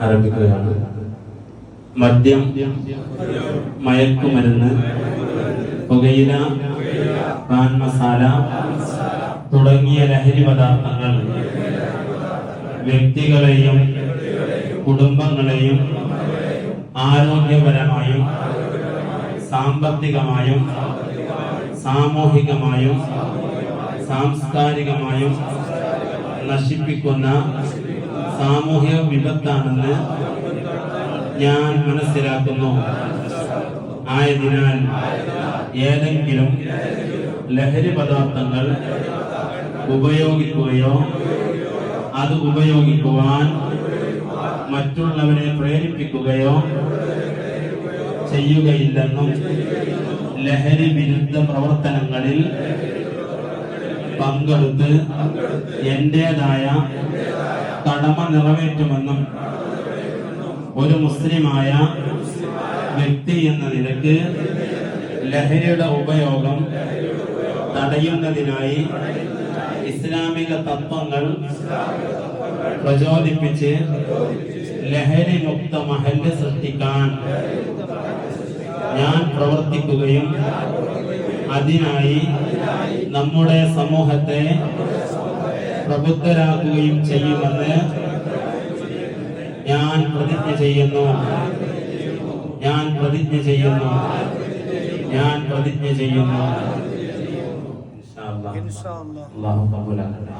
ആരംഭിക്കുകയാണ്. മദ്യം മയക്കുമരുന്ന് പുകയില പാൻ മസാല തുടങ്ങിയ ലഹരി പദാർത്ഥങ്ങൾ വ്യക്തികളെയും കുടുംബങ്ങളെയും ആരോഗ്യപരമായും സാമ്പത്തികമായും സാമൂഹികമായും സാംസ്കാരികമായും നശിപ്പിക്കുന്ന സാമൂഹിക വിപത്താണെന്ന് ഞാൻ മനസ്സിലാക്കുന്നു. ആയതിനാൽ ഏതെങ്കിലും ലഹരി പദാർത്ഥങ്ങൾ ഉപയോഗിക്കുകയോ അത് ഉപയോഗിക്കുവാൻ മറ്റുള്ളവരെ പ്രേരിപ്പിക്കുകയോ ചെയ്യുകയില്ലെന്നും ലഹരി വിരുദ്ധ പ്രവർത്തനങ്ങളിൽ പങ്കെടുത്ത് എന്റേതായ കടമ നിറവേറ്റുമെന്നും ഒരു മുസ്ലിമായ വ്യക്തി എന്ന നിലയ്ക്ക് ലഹരിയുടെ ഉപയോഗം തടയുന്നതിനായി ഇസ്ലാമിക തത്വങ്ങൾ പ്രചോദിപ്പിച്ച് ലഹരി മുക്ത മഹല്ല് സൃഷ്ടിക്കാൻ ഞാൻ പ്രവർത്തിക്കുകയും അതിനായി നമ്മുടെ സമൂഹത്തെ പ്രബുദ്ധരാക്കുകയും ചെയ്യുമെന്ന് ഞാൻ പ്രതിജ്ഞ ചെയ്യുന്നു ഞാൻ പ്രതിജ്ഞ ചെയ്യുന്നു ഞാൻ പ്രതിജ്ഞ ചെയ്യുന്നു ഇൻഷാ അല്ലാഹ്. ഇൻഷാ അല്ലാഹ്. അല്ലാഹു കബൂലാക്കട്ടെ